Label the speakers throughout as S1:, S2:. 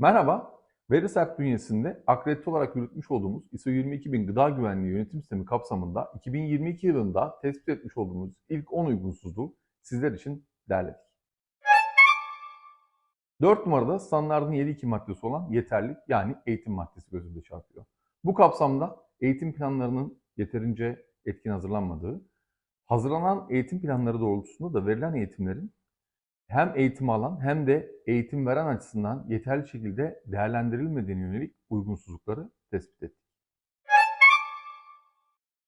S1: Merhaba, Veriserp bünyesinde akredite olarak yürütmüş olduğumuz ISO 22000 Gıda Güvenliği Yönetim Sistemi kapsamında 2022 yılında tespit etmiş olduğumuz ilk 10 uygunsuzluğu sizler için derledik. 4 numarada standartın 7.2 maddesi olan yeterlilik yani eğitim maddesi gözümüze çarpıyor. Bu kapsamda eğitim planlarının yeterince etkin hazırlanmadığı, hazırlanan eğitim planları doğrultusunda da verilen eğitimlerin hem eğitim alan hem de eğitim veren açısından yeterli şekilde değerlendirilmediğine yönelik uygunsuzlukları tespit ettik.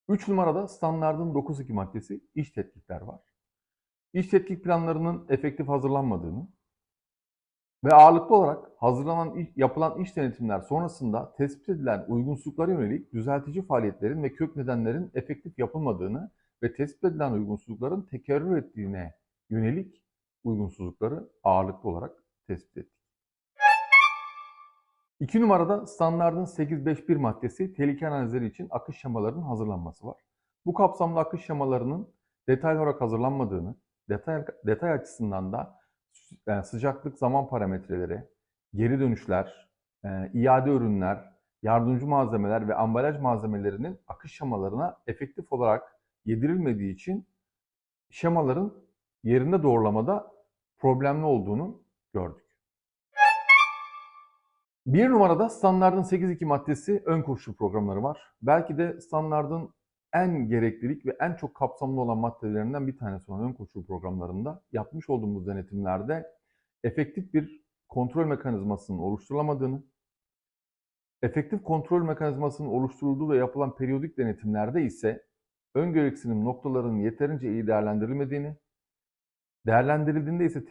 S1: 3 numarada standardın 9.2 maddesi iş tetkikler var. İş tetkik planlarının efektif hazırlanmadığını ve ağırlıklı olarak hazırlanan, yapılan iş denetimler sonrasında tespit edilen uygunsuzluklara yönelik düzeltici faaliyetlerin ve kök nedenlerin efektif yapılmadığını ve tespit edilen uygunsuzlukların tekerrür ettiğine yönelik uygunsuzlukları ağırlıklı olarak tespit ettik. 2 numarada standardın 851 maddesi tehlike analizleri için akış şemalarının hazırlanması var. Bu kapsamda akış şemalarının detaylı olarak hazırlanmadığını, detay, detay açısından da e, sıcaklık zaman parametreleri, geri dönüşler, e, iade ürünler, yardımcı malzemeler ve ambalaj malzemelerinin akış şemalarına efektif olarak yedirilmediği için şemaların yerinde doğrulamada problemli olduğunu gördük. Bir numarada standardın 8.2 maddesi ön koşul programları var. Belki de standardın en gereklilik ve en çok kapsamlı olan maddelerinden bir tanesi olan ön koşul programlarında yapmış olduğumuz denetimlerde efektif bir kontrol mekanizmasının oluşturulamadığını, efektif kontrol mekanizmasının oluşturulduğu ve yapılan periyodik denetimlerde ise ön gereksinim noktalarının yeterince iyi değerlendirilmediğini, Değerlendirildiğinde ise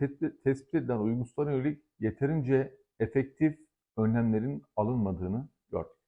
S1: tespit, edilen uygunsuzlara yönelik yeterince efektif önlemlerin alınmadığını gördük.